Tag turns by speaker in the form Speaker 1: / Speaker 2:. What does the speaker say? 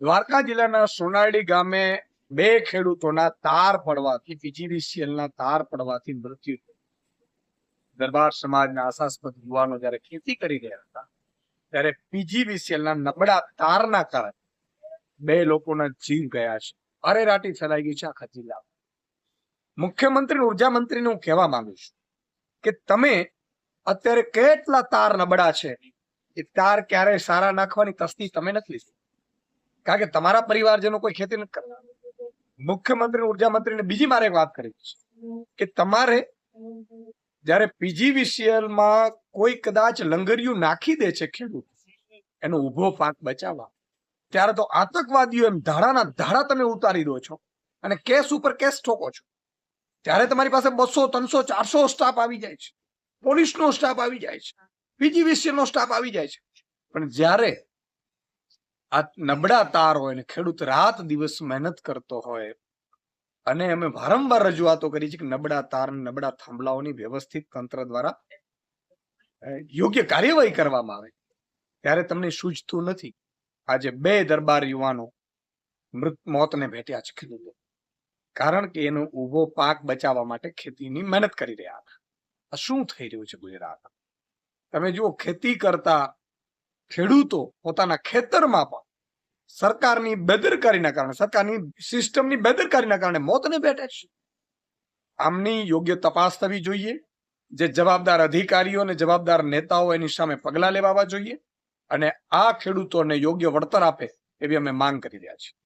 Speaker 1: દ્વારકા જિલ્લાના સોનાડી ગામે બે ખેડૂતોના તાર પડવાથી પીજીવીસીએલના તાર પડવાથી મૃત્યુ. દરબાર સમાજના આશાસ્પદ યુવાનો જયારે ખેતી કરી રહ્યા હતા, ત્યારે પીજીવીસીએલના નબળા તારના કારણે બે લોકોના જીવ ગયા છે. અરેરાટી ફેલાઈ ગઈ છે આખા જિલ્લા મુખ્યમંત્રી ઊર્જા મંત્રીને હું કહેવા માંગુ છું કે તમે અત્યારે કેટલા તાર નબળા છે? એ તાર ક્યારે સારા નાખવાની તસ્તી તમે નથી લીધી. કારણ કે તમારા પરિવારજનો કોઈ ખેતી નથી કરતા મુખ્યમંત્રી ઊર્જા મંત્રીને બીજી મારે એક વાત કરી છે કે તમારે જ્યારે પીજીવીસીએલમાં કોઈ કદાચ લંગરિયું નાખી દે છે ખેડૂત, એનો ઊભો પાક બચાવવા, ત્યારે તો આતંકવાદીઓ એમ ધાડાના ધાડા તમે ઉતારી દો છો અને કેસ ઉપર કેસ ઠોકો છો. ત્યારે તમારી પાસે બસો, ત્રણસો, ચારસો સ્ટાફ આવી જાય છે. પોલીસનો સ્ટાફ આવી જાય છે. પીજીવીસીએલ નો સ્ટાફ આવી જાય છે. પણ જ્યારે આ નબળા તાર હોય ને ખેડૂત રાત દિવસ મહેનત કરતો હોય, અને અમે વારંવાર રજૂઆતો કરી છે કે નબળા તાર નબળા થાંભલાઓની વ્યવસ્થિત તંત્ર દ્વારા યોગ્ય કાર્યવાહી કરવામાં આવે. ત્યારે તમને સૂઝતું નથી. આજે બે દરબાર યુવાનો મૃત, મોતને ભેટ્યા છે ખેડૂતો. કારણ કે એનો ઊભો પાક બચાવવા માટે ખેતીની મહેનત કરી રહ્યા હતા. આ શું થઈ રહ્યું છે ગુજરાત? તમે જુઓ ખેતી કરતા ખેડૂતો પોતાના ખેતરમાં પણ સરકારની બેદરકારીના કારણે, સરકારની સિસ્ટમની બેદરકારીના કારણે મોતને ભેટે છે. આમની યોગ્ય તપાસ થવી જોઈએ, જે જવાબદાર અધિકારીઓ અને જવાબદાર નેતાઓ એની સામે પગલાં લેવાવા જોઈએ અને આ ખેડૂતોને યોગ્ય વળતર આપે એવી અમે માંગ કરી રહ્યા છીએ.